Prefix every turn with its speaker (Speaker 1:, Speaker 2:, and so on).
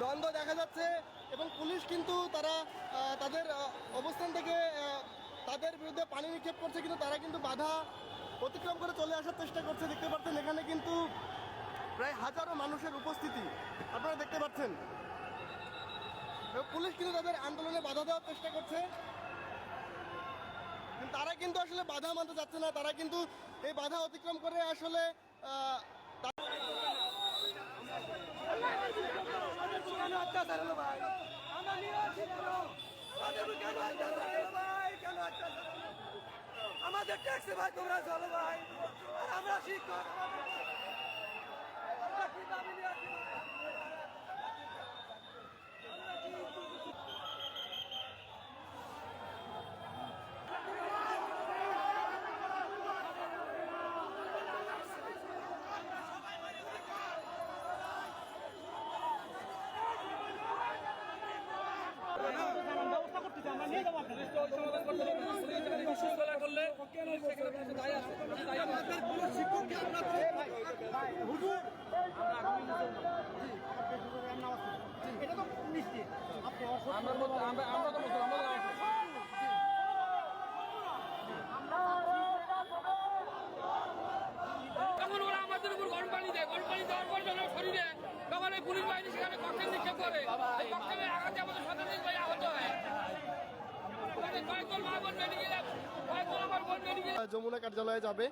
Speaker 1: দ্বন্দ্ব দেখা যাচ্ছে এবং পুলিশ কিন্তু তারা তাদের অবস্থান থেকে তাদের বিরুদ্ধে পানি নিক্ষেপ করছে কিন্তু তারা কিন্তু বাধা অতিক্রম করে চলে আসার চেষ্টা করছে। দেখতে পাচ্ছেন এখানে কিন্তু প্রায় হাজারো মানুষের উপস্থিতি। আপনারা দেখতে পাচ্ছেন। পুলিশ কিন্তু তাদের আন্দোলনে বাধা দেওয়ার চেষ্টা করছে। তারা কিন্তু আসলে বাধা মানতে যাচ্ছে না। তারা কিন্তু এই বাধা অতিক্রম করে আসলে
Speaker 2: আমাদের ট্যাক্সি ভাই তোমরা চলো ভাই। আর আমরা শিক্ষক।
Speaker 3: তখন আমাদের উপর গরম পানি দেয় গরম পানি দেওয়ার পর যখন শরীরে তখন এই পুলিশ বাহিনী সেখানে ককটেল নিক্ষেপ করে আঘাতে আমাদের আহত হয় কয়েকজন মা বোন মেডিকেল কয়েকজন আমার বোন মেডিকেল
Speaker 1: যমুনা কার্যালয়ে যাবে